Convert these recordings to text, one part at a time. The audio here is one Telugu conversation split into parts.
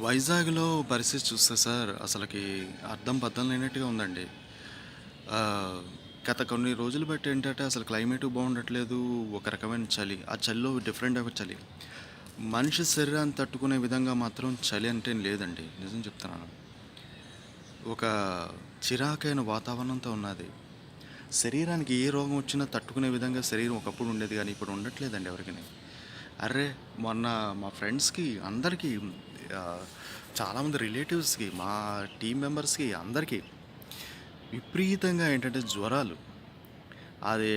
వైజాగ్‌లో పరిస్థితి చూస్తే సార్ అసలకి అర్థం పర్థం లేనట్టుగా ఉందండి. గత కొన్ని రోజులు బట్టి ఏంటంటే అసలు క్లైమేట్ బాగుండట్లేదు. ఒక రకమైన చలి. ఆ చలిలో డిఫరెంట్ ఒక చలి. మనిషి శరీరాన్ని తట్టుకునే విధంగా మాత్రం చలి అంటే లేదండి. నిజం చెప్తున్నాను. ఒక చిరాకైన వాతావరణంతో ఉన్నది. శరీరానికి ఏ రోగం వచ్చినా తట్టుకునే విధంగా శరీరం ఒకప్పుడు ఉండేది కానీ ఇప్పుడు ఉండట్లేదండి ఎవరికిని. అర్రె! మొన్న మా ఫ్రెండ్స్‌కి అందరికీ చాలామంది రిలేటివ్స్‌కి, మా టీం మెంబర్స్‌కి అందరికీ విపరీతంగా ఏంటంటే జ్వరాలు. అది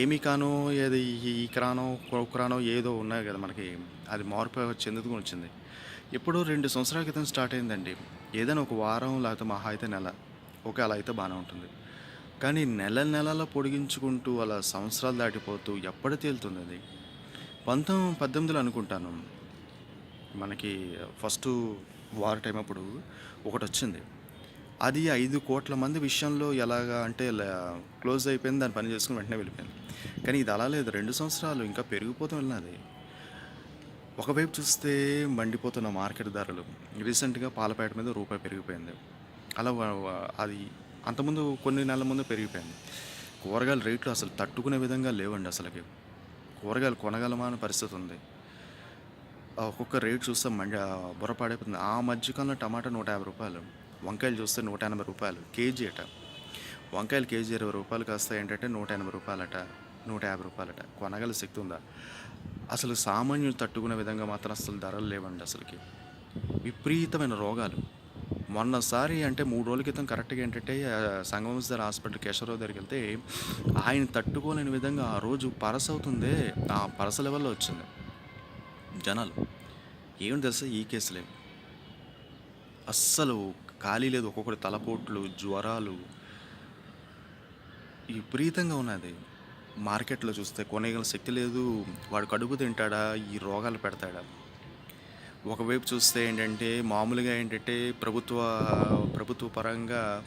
ఏమి కానో ఏది ఈక్రానో, కొక్రానో ఏదో ఉన్నాయి కదా మనకి అది మార్పు చెందుతూ వచ్చింది. ఎప్పుడో రెండు సంవత్సరాల క్రితం స్టార్ట్ అయిందండి. ఏదైనా ఒక వారం లేకపోతే మహా అయితే నెల. ఓకే. అలా అయితే బాగానే ఉంటుంది. కానీ నెల నెలల పొడిగించుకుంటూ అలా సంవత్సరాలు దాటిపోతూ ఎప్పుడు తేలుతుందది? 1918లో అనుకుంటాను. మనకి ఫస్ట్ వార్ టైమ్ అప్పుడు ఒకటి వచ్చింది అది ఐదు కోట్ల మంది విషయంలో ఎలాగా అంటే క్లోజ్ అయిపోయింది. దాని పని చేసుకుని వెంటనే వెళ్ళిపోయింది. కానీ ఇది అలా లేదు. రెండు సంవత్సరాలు ఇంకా పెరిగిపోతూ వెళ్ళినది ఒకవైపు చూస్తే మండిపోతున్న మార్కెట్ ధరలు. రీసెంట్‌గా పాలపేట మీద రూపాయి పెరిగిపోయింది. అలా అది అంతకుముందు కొన్ని నెలల ముందు పెరిగిపోయింది. కూరగాయల రేట్లు అసలు తట్టుకునే విధంగా లేవండి అసలుకి కూరగాయలు కొనగలమా అనే పరిస్థితి ఉంది. ఒక్కొక్క రేట్ చూస్తే మండ బుర్రపాడైపోతుంది ఆ మధ్యకాలంలో టమాటా నూట యాభై రూపాయలు వంకాయలు చూస్తే నూట ఎనభై రూపాయలు కేజీ అట. వంకాయలు కేజీ ఇరవై రూపాయలు కాస్త ఏంటంటే నూట ఎనభై రూపాయలట నూట యాభై రూపాయలట కొనగల శక్తి ఉందా? అసలు సామాన్యులు తట్టుకునే విధంగా మాత్రం అసలు ధరలు లేవండి అసలుకి విపరీతమైన రోగాలు. మొన్నసారి అంటే మూడు రోజుల క్రితం కరెక్ట్‌గా ఏంటంటే ఆహ్, సంగమేశ్వర హాస్పిటల్ కేశవరావు దగ్గరికెళ్తే ఆయన తట్టుకోలేని విధంగా ఆ రోజు పరస అవుతుందే, ఆ పరస లెవెల్‌లో వచ్చింది. జనాలు. ఏమిటి తెలుసా? ఈ కేసులే. అస్సలు ఖాళీ లేదు. ఒక్కొక్కటి తలపోట్లు, జ్వరాలు. విపరీతంగా ఉన్నది. మార్కెట్‌లో చూస్తే కొనేగల శక్తి లేదు. వాడు కడుపు తింటాడా? ఈ రోగాలు పెడతాడా? ఒకవైపు చూస్తే ఏంటంటే మామూలుగా ఏంటంటే ప్రభుత్వ ప్రభుత్వ పరంగా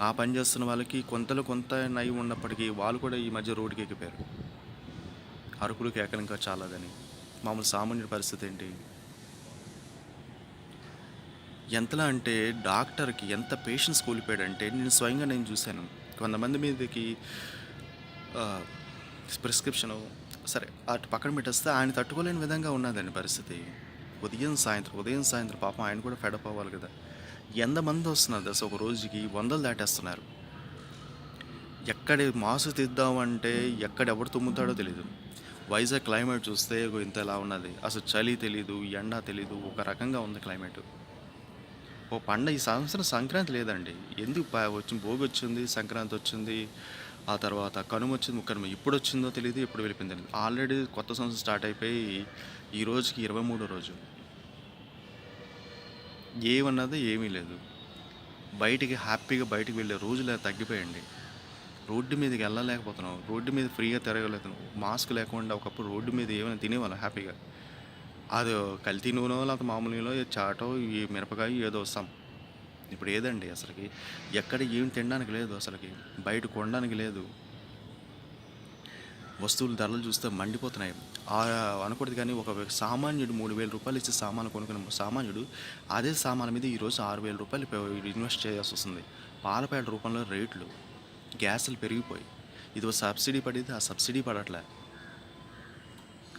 ఆ పని చేస్తున్న వాళ్ళకి కొంతలో కొంత నయం ఉన్నప్పటికీ వాళ్ళు కూడా ఈ మధ్య రోడ్డుకి ఎక్కిపోయారు. అరకులు కేకలు ఇంకా చాలదని. మామూలు సామాన్యుడి పరిస్థితి ఏంటి? ఎంతలా అంటే డాక్టర్‌కి ఎంత పేషెన్స్ కోల్పోయాడంటే నేను స్వయంగా నేను చూశాను కొంతమంది మీదకి ప్రిస్క్రిప్షను సరే అటు పక్కన పెట్టేస్తే ఆయన తట్టుకోలేని విధంగా ఉన్నదండి పరిస్థితి. ఉదయం, సాయంత్రం, ఉదయం, సాయంత్రం పాపం ఆయన కూడా ఫెడప్ అవ్వాలి కదా! ఎంతమంది వస్తున్నారు దశ ఒక రోజుకి వందలు దాటేస్తున్నారు. ఎక్కడ మాసు తీద్దామంటే ఎక్కడ ఎవడు తుమ్ముతాడో తెలియదు వైజాగ్ క్లైమేట్ చూస్తే ఇంత ఎలా ఉన్నది. అసలు చలి తెలీదు, ఎండ తెలీదు. ఒక రకంగా ఉంది క్లైమేటు. ఓ పండగ ఈ సంవత్సరం సంక్రాంతి లేదండి. ఎందుకు వచ్చింది భోగి వచ్చింది సంక్రాంతి వచ్చింది. ఆ తర్వాత కనుమ వచ్చింది, ముక్కనుమ. ఎప్పుడొచ్చిందో తెలియదు ఎప్పుడు వెళ్ళిపోయింది తెలీదు. ఆల్రెడీ కొత్త సంవత్సరం స్టార్ట్ అయిపోయి ఈ రోజుకి 23 రోజు. ఏమన్నది ఏమీ లేదు. బయటికి హ్యాపీగా బయటికి వెళ్ళే రోజులు తగ్గిపోయండి రోడ్డు మీదకి వెళ్ళలేకపోతున్నాం. రోడ్డు మీద ఫ్రీగా తిరగలేతున్నాం. మాస్క్ లేకుండా ఒకప్పుడు రోడ్డు మీద ఏమైనా తినేవాళ్ళం హ్యాపీగా. అది కల్తీ నూనో లేకపోతే మామూలు నూనెలో చాటో, ఈ మిరపకాయ ఏదో సం. ఇప్పుడు ఏదండి అసలుకి ఎక్కడ ఏం తినడానికి లేదు అసలుకి బయట కొనడానికి లేదు. వస్తువులు ధరలు చూస్తే మండిపోతున్నాయి. అనకూడదు కానీ ఒక సామాన్యుడు మూడు వేల రూపాయలు ఇచ్చి సామాన్లు కొనుక్కునే సామాన్యుడు అదే సామాన్ మీద ఈరోజు ఆరు వేల రూపాయలు ఇన్వెస్ట్ చేయాల్సి వస్తుంది పాలపేట రూపంలో రేట్లు, గ్యాసులు పెరిగిపోయి. ఇదిగో సబ్సిడీ పడేది ఆ సబ్సిడీ పడట్లే.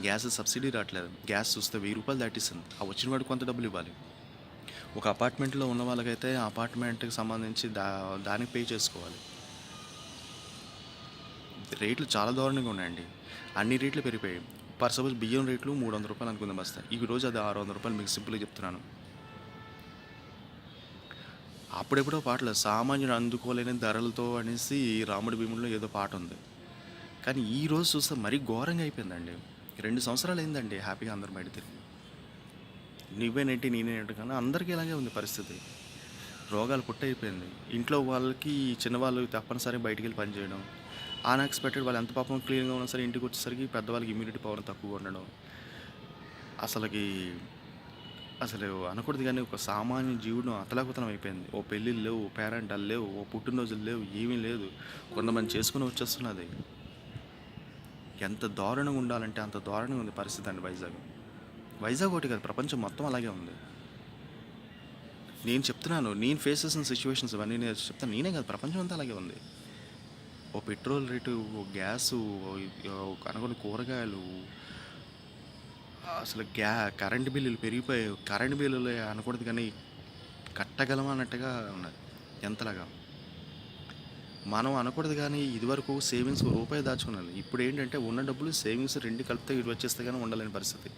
గ్యాస్ సబ్సిడీ రావట్లేదు గ్యాస్ చూస్తే వెయ్యి రూపాయలు దాటిస్తుంది ఆ వచ్చిన వాడికి కొంత డబ్బులు ఇవ్వాలి. ఒక అపార్ట్మెంట్‌లో ఉన్న వాళ్ళకైతే ఆ అపార్ట్మెంట్‌కి సంబంధించి దా దానికి పే చేసుకోవాలి. రేట్లు చాలా దారుణంగా ఉన్నాయండి. అన్ని రేట్లు పెరిగిపోయాయి. పర్ సపోజ్ బియ్యం రేట్లు మూడు వందల రూపాయలు అనుకుందాం బస్తా. రోజు అది ఆరు వందల రూపాయలు మీకు సింపుల్‌గా చెప్తున్నాను. అప్పుడెప్పుడో పాటలు సామాన్యుడు అందుకోలేని ధరలతో అనేసి రాముడి భీముడిలో ఏదో పాట ఉంది. కానీ ఈరోజు చూస్తే మరీ ఘోరంగా అయిపోయిందండి. రెండు సంవత్సరాలు అయిందండి హ్యాపీగా అందరం బయట తిరిగి. నువ్వేనేంటి, నేనేంటి కానీ అందరికీ ఇలాగే ఉంది పరిస్థితి. రోగాలు పుట్టయిపోయింది. ఇంట్లో వాళ్ళకి చిన్నవాళ్ళు తప్పనిసరి బయటికెళ్ళి పని చేయడం. అన్‌ఎక్స్‌పెక్టెడ్ వాళ్ళు ఎంత పాపం క్లీన్‌గా ఉన్నా సరే ఇంటికి వచ్చేసరికి పెద్దవాళ్ళకి ఇమ్యూనిటీ పవర్ తక్కువగా ఉండడం. అసలకి అసలు అనకూడదు కానీ ఒక సామాన్య జీవుడు అతలాకుతలం అయిపోయింది. ఓ పెళ్ళిళ్ళు లేవు, ఓ లేవు, ఓ పుట్టినరోజులు లేవు, ఏమీ లేదు. కొంతమంది చేసుకుని వచ్చేస్తున్నది. ఎంత దారుణంగా ఉండాలంటే అంత దారుణంగా ఉంది పరిస్థితి అండి వైజాగ్. వైజాగ్ ఒకటి కాదు ప్రపంచం మొత్తం అలాగే ఉంది. నేను చెప్తున్నాను నేను ఫేస్ చేసిన సిచ్యువేషన్స్ ఇవన్నీ నేను చెప్తాను నేనే కాదు ప్రపంచం అంతా అలాగే ఉంది ఓ పెట్రోల్ రేటు ఓ గ్యాసు ఓ కూరగాయలు అసలు గ్యా కరెంటు బిల్లులు పెరిగిపోయాయి కరెంట్ బిల్లులు అనకూడదు కానీ కట్టగలమా అన్నట్టుగా ఉన్నది. ఎంతలాగా? మనం అనకూడదు కానీ ఇదివరకు సేవింగ్స్ రూపాయి దాచుకున్నాను ఇప్పుడు ఏంటంటే ఉన్న డబ్బులు సేవింగ్స్ రెండు కలిపితే ఇటు వచ్చేస్తే కానీ ఉండలేని పరిస్థితి.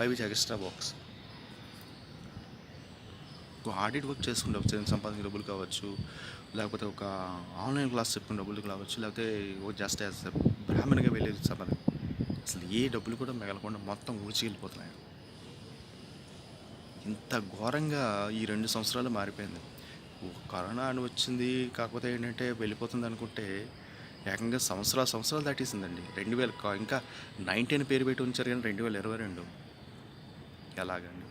పైవి ఎక్స్ట్రా బాక్స్ ఒక ఆడిట్ వర్క్ చేసుకుని డబ్బు సంపాదించిన డబ్బులు కావచ్చు లేకపోతే ఒక ఆన్లైన్ క్లాస్ చెప్పుకున్న డబ్బులు కావచ్చు లేకపోతే జస్ట్ యాజ్ బ్రాహ్మణ్గా వెళ్ళేది సంపాదన. అసలు ఏ డబ్బులు కూడా మిగలకుండా మొత్తం ఊడ్చి వెళ్ళిపోతున్నాయి ఇంత ఘోరంగా ఈ రెండు సంవత్సరాలు మారిపోయింది. కరోనా అని వచ్చింది కాకపోతే ఏంటంటే వెళ్ళిపోతుంది అనుకుంటే ఏకంగా సంవత్సరాలు సంవత్సరాలు దాటేసిందండి. రెండు వేల ఇంకా నైన్టీన్ పేరు పెట్టి ఉంచారు కానీ రెండు వేల ఇరవై రెండు. ఎలాగండి?